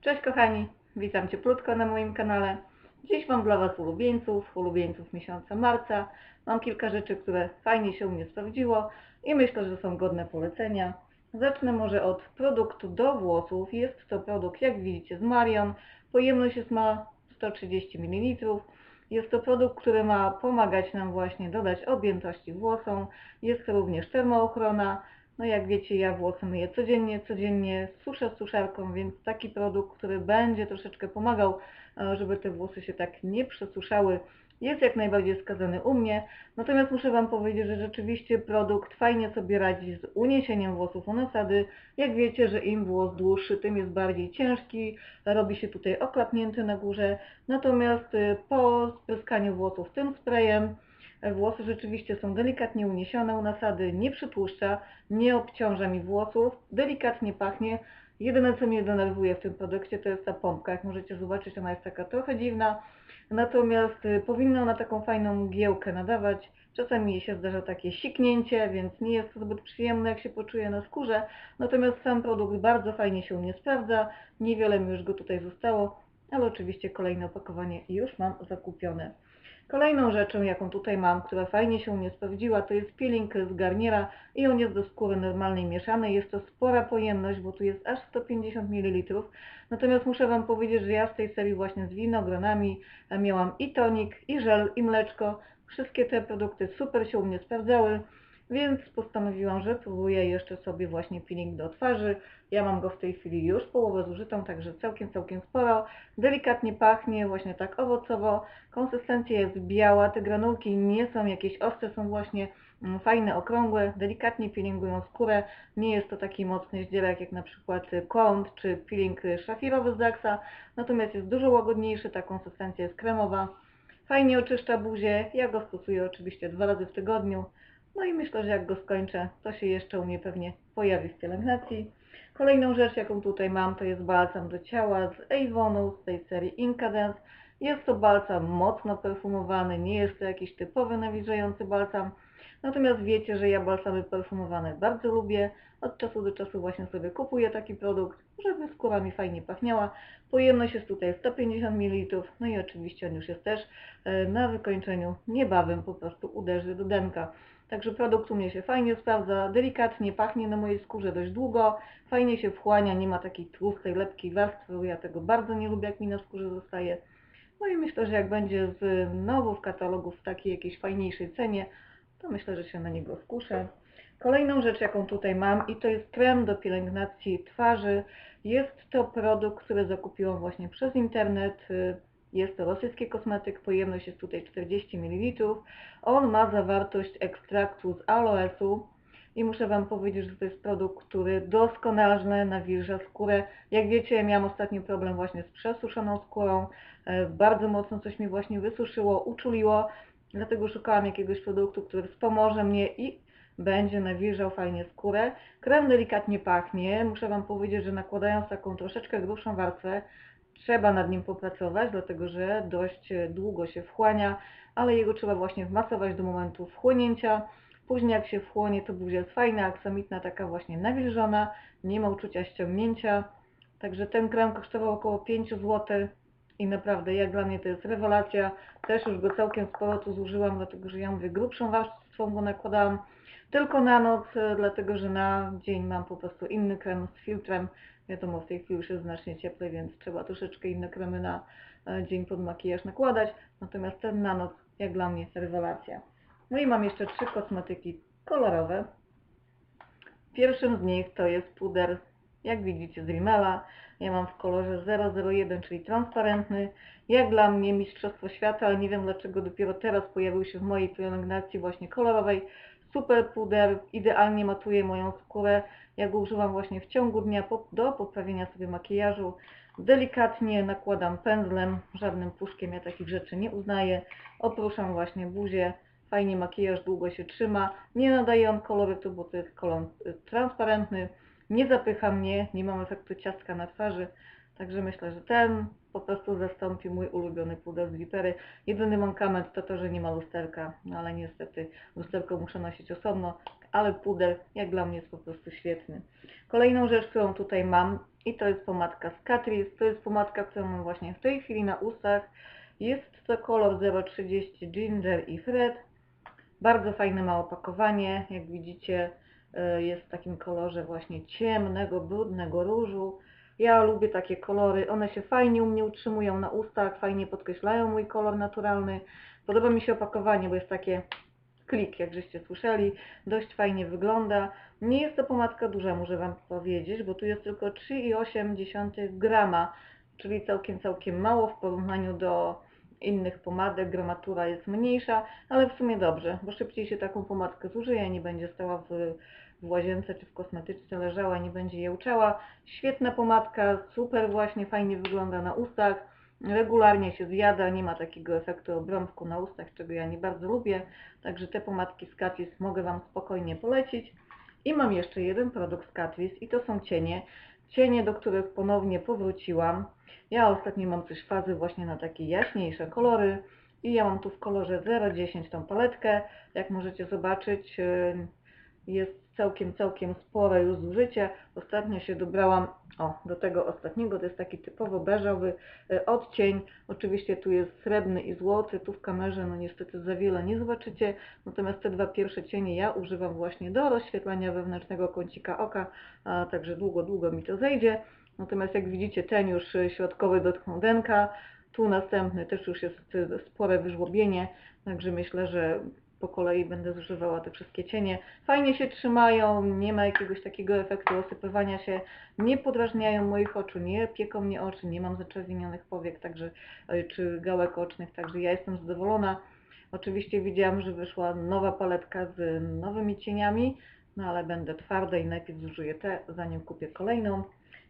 Cześć kochani, witam cieplutko na moim kanale. Dziś mam dla Was ulubieńców, ulubieńców miesiąca marca. Mam kilka rzeczy, które fajnie się u mnie sprawdziło i myślę, że są godne polecenia. Zacznę może od produktu do włosów. Jest to produkt, jak widzicie, z Marion. Pojemność jest ma 130 ml. Jest to produkt, który ma pomagać nam właśnie dodać objętości włosom. Jest to również termoochrona. No jak wiecie, ja włosy myję codziennie, codziennie suszę suszarką, więc taki produkt, który będzie troszeczkę pomagał, e, żeby te włosy się tak nie przesuszały, jest jak najbardziej wskazany u mnie. Natomiast muszę Wam powiedzieć, że rzeczywiście produkt fajnie sobie radzi z uniesieniem włosów u nasady. Jak wiecie, że im włos dłuższy, tym jest bardziej ciężki, robi się tutaj oklapnięty na górze. Natomiast e, po spryskaniu włosów tym sprayem, Włosy rzeczywiście są delikatnie uniesione u nasady, nie przytłuszcza, nie obciąża mi włosów, delikatnie pachnie. Jedyne co mnie denerwuje w tym produkcie to jest ta pompka. Jak możecie zobaczyć ona jest taka trochę dziwna, natomiast y, powinna ona taką fajną mgiełkę nadawać. Czasami jej się zdarza takie siknięcie, więc nie jest to zbyt przyjemne jak się poczuje na skórze. Natomiast sam produkt bardzo fajnie się u mnie sprawdza, niewiele mi już go tutaj zostało, ale oczywiście kolejne opakowanie już mam zakupione. Kolejną rzeczą, jaką tutaj mam, która fajnie się u mnie sprawdziła, to jest peeling z Garniera i on jest do skóry normalnej mieszanej. Jest to spora pojemność, bo tu jest aż 150 ml. Natomiast muszę Wam powiedzieć, że ja z tej serii właśnie z winogronami miałam i tonik, i żel, i mleczko. Wszystkie te produkty super się u mnie sprawdzały. Więc postanowiłam, że próbuję jeszcze sobie właśnie peeling do twarzy. Ja mam go w tej chwili już połowę zużytą, także całkiem, całkiem sporo. Delikatnie pachnie, właśnie tak owocowo. Konsystencja jest biała, te granulki nie są jakieś ostre, są właśnie mm, fajne, okrągłe, delikatnie peelingują skórę. Nie jest to taki mocny zdzierek jak na przykład kąt czy peeling szafirowy z Daxa, natomiast jest dużo łagodniejszy, ta konsystencja jest kremowa. Fajnie oczyszcza buzię, ja go stosuję oczywiście dwa razy w tygodniu. No i myślę, że jak go skończę, to się jeszcze u mnie pewnie pojawi w pielęgnacji. Kolejną rzecz, jaką tutaj mam, to jest balsam do ciała z Avonu z tej serii Incadence. Jest to balsam mocno perfumowany, nie jest to jakiś typowy nawilżający balsam. Natomiast wiecie, że ja balsamy perfumowane bardzo lubię. Od czasu do czasu właśnie sobie kupuję taki produkt, żeby skóra mi fajnie pachniała. Pojemność jest tutaj 150 ml, no i oczywiście on już jest też e, na wykończeniu. Niebawem po prostu uderzy do denka. Także produkt u mnie się fajnie sprawdza, delikatnie pachnie na mojej skórze dość długo, fajnie się wchłania, nie ma takiej tłustej, lepkiej warstwy, ja tego bardzo nie lubię, jak mi na skórze zostaje. No i myślę, że jak będzie znowu w katalogu w takiej jakiejś fajniejszej cenie, to myślę, że się na niego skuszę. Kolejną rzecz, jaką tutaj mam i to jest krem do pielęgnacji twarzy. Jest to produkt, który zakupiłam właśnie przez internet jest to rosyjski kosmetyk, pojemność jest tutaj 40 ml. On ma zawartość ekstraktu z aloesu i muszę Wam powiedzieć, że to jest produkt, który doskonale nawilża skórę. Jak wiecie, miałam ostatnio problem właśnie z przesuszoną skórą. E, bardzo mocno coś mi właśnie wysuszyło, uczuliło, dlatego szukałam jakiegoś produktu, który wspomoże mnie i będzie nawilżał fajnie skórę. Krem delikatnie pachnie. Muszę Wam powiedzieć, że nakładając taką troszeczkę grubszą warstwę, Trzeba nad nim popracować, dlatego że dość długo się wchłania, ale jego trzeba właśnie wmasować do momentu wchłonięcia. Później jak się wchłonie, to buzia jest fajna, aksamitna, taka właśnie nawilżona, nie ma uczucia ściągnięcia. Także ten krem kosztował około 5 zł i naprawdę jak dla mnie to jest rewelacja. Też już go całkiem sporo tu zużyłam, dlatego że ja mówię grubszą warstwą go nakładałam tylko na noc, dlatego że na dzień mam po prostu inny krem z filtrem, Wiadomo, w tej chwili już jest znacznie cieplej, więc trzeba troszeczkę inne kremy na dzień pod makijaż nakładać. Natomiast ten na noc, jak dla mnie, rewelacja. No i mam jeszcze trzy kosmetyki kolorowe. Pierwszym z nich to jest puder, jak widzicie, z Rimmela. Ja mam w kolorze 001, czyli transparentny. Jak dla mnie mistrzostwo świata, ale nie wiem dlaczego dopiero teraz pojawił się w mojej pielęgnacji właśnie kolorowej. Super puder, idealnie matuje moją skórę. Ja go używam właśnie w ciągu dnia do poprawienia sobie makijażu. Delikatnie nakładam pędzlem, żadnym puszkiem ja takich rzeczy nie uznaję. Opruszam właśnie buzię, fajnie makijaż długo się trzyma. Nie nadaje on kolorytu, bo to jest kolor y, transparentny. Nie zapycha mnie, nie mam efektu ciastka na twarzy. Także myślę, że ten po prostu zastąpi mój ulubiony puder z Glipery. Jedyny mankament to to, że nie ma lusterka, no ale niestety lusterko muszę nosić osobno, ale puder jak dla mnie jest po prostu świetny. Kolejną rzecz, którą tutaj mam, I to jest pomadka z Catrice. To jest pomadka, którą mam właśnie w tej chwili na ustach. Jest to kolor 030 Ginger i Fred. Bardzo fajne ma opakowanie. Jak widzicie y, jest w takim kolorze właśnie ciemnego, brudnego różu. Ja lubię takie kolory. One się fajnie u mnie utrzymują na ustach, fajnie podkreślają mój kolor naturalny. Podoba mi się opakowanie, bo jest takie klik, jak żeście słyszeli. Dość fajnie wygląda. Nie jest to pomadka duża, muszę Wam powiedzieć, bo tu jest tylko 3,8 grama, czyli całkiem, całkiem mało w porównaniu do innych pomadek. Gramatura jest mniejsza, ale w sumie dobrze, bo szybciej się taką pomadkę zużyje, nie będzie stała w, w łazience czy w kosmetyczce leżała, nie będzie jełczała. Świetna pomadka, super właśnie, fajnie wygląda na ustach regularnie się zjada, nie ma takiego efektu obrąbku na ustach, czego ja nie bardzo lubię. Także te pomadki z Catrice mogę Wam spokojnie polecić. I mam jeszcze jeden produkt z Catrice i to są cienie. Cienie, do których ponownie powróciłam. Ja ostatnio mam też fazy właśnie na takie jaśniejsze kolory. I ja mam tu w kolorze 010 tą paletkę. Jak możecie zobaczyć, yy, jest całkiem, całkiem spore już zużycie. Ostatnio się dobrałam o, do tego ostatniego, to jest taki typowo beżowy e, odcień. Oczywiście tu jest srebrny i złoty, tu w kamerze no niestety za wiele nie zobaczycie. Natomiast te dwa pierwsze cienie ja używam właśnie do rozświetlania wewnętrznego kącika oka, a także długo, długo mi to zejdzie. Natomiast jak widzicie ten już e, środkowy dotknął denka, tu następny też już jest e, spore wyżłobienie, także myślę, że po kolei będę zużywała te wszystkie cienie. Fajnie się trzymają, nie ma jakiegoś takiego efektu osypywania się, nie podrażniają moich oczu, nie pieką mnie oczy, nie mam zaczerwienionych powiek, także, e, czy gałek ocznych, także ja jestem zadowolona. Oczywiście widziałam, że wyszła nowa paletka z nowymi cieniami, no ale będę twarda i najpierw zużyję te, zanim kupię kolejną.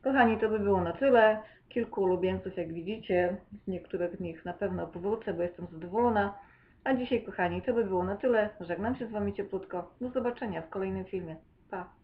Kochani, to by było na tyle. Kilku ulubieńców, jak widzicie, z niektórych z nich na pewno powrócę, bo jestem zadowolona. A dzisiaj, kochani, to by było na tyle. Żegnam się z Wami cieplutko. Do zobaczenia w kolejnym filmie. Pa!